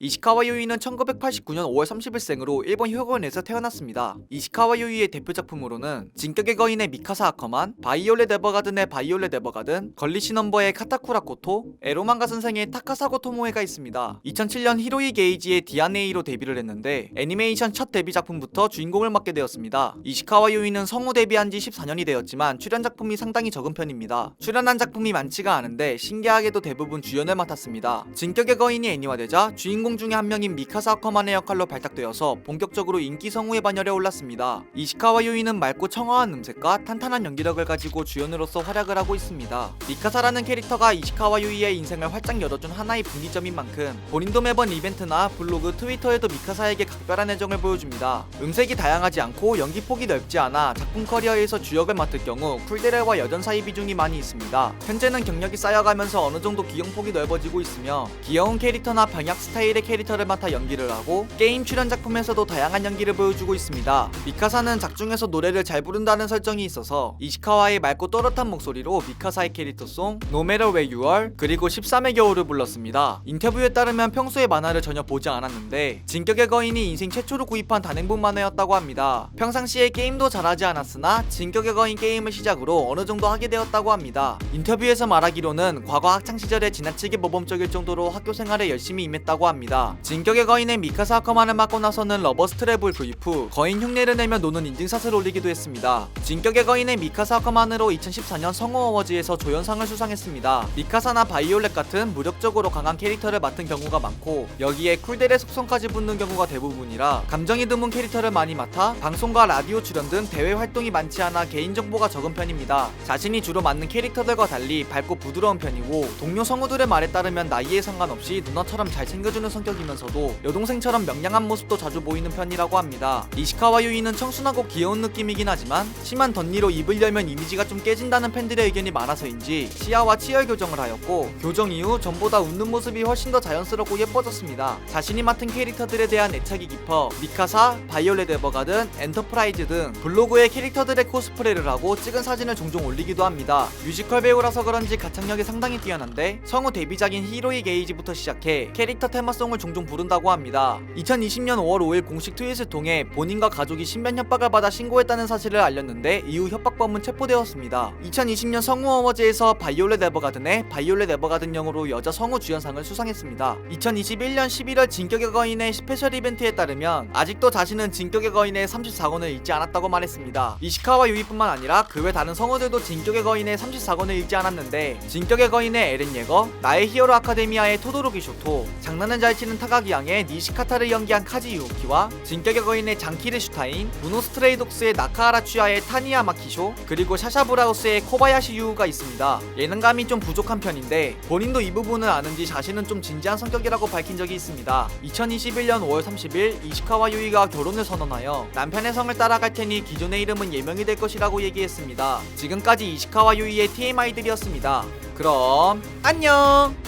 이시카와 요이는 1989년 5월 30일생으로 일본 효고현에서 태어났습니다. 이시카와 요이의 대표 작품으로는 진격의 거인의 미카사 아커만, 바이올렛 에버가든의 바이올렛 에버가든, 걸리시 넘버의 카타쿠라 코토, 에로만가 선생의 타카사고 토모에가 있습니다. 2007년 히로이 게이지의 디아네이로 데뷔를 했는데 애니메이션 첫 데뷔 작품부터 주인공을 맡게 되었습니다. 이시카와 요이는 성우 데뷔한 지 14년이 되었지만 출연 작품이 상당히 적은 편입니다. 출연한 작품이 많지가 않은데 신기하게도 대부분 주연을 맡았습니다. 진격의 거인이 애니화되자 주인공 중에 한 명인 미카사 아커만의 역할로 발탁되어서 본격적으로 인기 성우의 반열에 올랐습니다. 이시카와 요이는 맑고 청아한 음색과 탄탄한 연기력을 가지고 주연으로서 활약을 하고 있습니다. 미카사라는 캐릭터가 이시카와 요이의 인생을 활짝 열어준 하나의 분기점인 만큼 본인도 매번 이벤트나 블로그, 트위터에도 미카사에게 각별한 애정을 보여줍니다. 음색이 다양하지 않고 연기 폭이 넓지 않아 작품 커리어에서 주역을 맡을 경우 쿨데레와 여전 사이 비중이 많이 있습니다. 현재는 경력이 쌓여가면서 어느 정도 기용 폭이 넓어지고 있으며 귀여운 캐릭터나 병약 스타일의 캐릭터를 맡아 연기를 하고 게임 출연 작품에서도 다양한 연기를 보여주고 있습니다. 미카사는 작중에서 노래를 잘 부른다는 설정이 있어서 이시카와의 맑고 또렷한 목소리로 미카사의 캐릭터송 Where You Are 그리고 13의 겨울을 불렀습니다. 인터뷰에 따르면 평소에 만화를 전혀 보지 않았는데 진격의 거인이 인생 최초로 구입한 단행본 만화였다고 합니다. 평상시에 게임도 잘하지 않았으나 진격의 거인 게임을 시작으로 어느 정도 하게 되었다고 합니다. 인터뷰에서 말하기로는 과거 학창 시절에 지나치게 모범적일 정도로 학교 생활에 열심히 임했다고 합니다. 진격의 거인의 미카사 아커만을 맡고 나서는 러버 스 트랩을 구입 후 거인 흉내를 내며 노는 인증샷을 올리기도 했습니다. 진격의 거인의 미카사 아커만으로 2014년 성우 어워즈에서 조연상을 수상했습니다. 미카사나 바이올렛 같은 무력적으로 강한 캐릭터를 맡은 경우가 많고 여기에 쿨델의 속성까지 붙는 경우가 대부분이라 감정이 드문 캐릭터를 많이 맡아 방송과 라디오 출연 등 대외 활동이 많지 않아 개인정보가 적은 편입니다. 자신이 주로 맡는 캐릭터들과 달리 밝고 부드러운 편이고 동료 성우들의 말에 따르면 나이에 상관없이 누나처럼 잘 챙겨주는 성격이면서도 여동생처럼 명량한 모습도 자주 보이는 편이라고 합니다. 이시카와 유이는 청순하고 귀여운 느낌이긴 하지만 심한 덧니로 입을 열면 이미지가 좀 깨진다는 팬들의 의견이 많아서인지 시야와 치열 교정을 하였고 교정 이후 전보다 웃는 모습이 훨씬 더 자연스럽고 예뻐졌습니다. 자신이 맡은 캐릭터들에 대한 애착이 깊어 미카사, 바이올렛 에버가든, 엔터프라이즈 등 블로그에 캐릭터들의 코스프레를 하고 찍은 사진을 종종 올리기도 합니다. 뮤지컬 배우라서 그런지 가창력이 상당히 뛰어난데 성우 데뷔작인 히로이 게이지부터 시작해 캐릭터 테마송 을 종종 부른다고 합니다. 2020년 5월 5일 공식 트윗을 통해 본인과 가족이 신변 협박을 받아 신고했다는 사실을 알렸는데 이후 협박범은 체포되었습니다. 2020년 성우 어워즈에서 바이올렛 에버가든의 바이올렛 에버가든용으로 여자 성우 주연상을 수상했습니다. 2021년 11월 진격의 거인의 스페셜 이벤트에 따르면 아직도 자신은 진격의 거인의 34권을 읽지 않았다고 말했습니다. 이시카와 유이뿐만 아니라 그 외 다른 성우들도 진격의 거인의 34권을 읽지 않았는데 진격의 거인의 에렌 예거, 나의 히어로 아카데미아의 토도로 기 쇼토, 장난을 잘 치는 타가기양의 니시카타를 연기한 카지 유우키와 진격의 거인의 장키르 슈타인, 무노 스트레이독스의 나카하라 추야의 타니야 마키쇼, 그리고 샤샤 브라우스의 코바야시 유우가 있습니다. 예능감이 좀 부족한 편인데 본인도 이 부분을 아는지 자신은 좀 진지한 성격이라고 밝힌 적이 있습니다. 2021년 5월 30일 이시카와 유이가 결혼을 선언하여 남편의 성을 따라갈 테니 기존의 이름은 예명이 될 것이라고 얘기했습니다. 지금까지 이시카와 유이의 TMI들이었습니다. 그럼 안녕!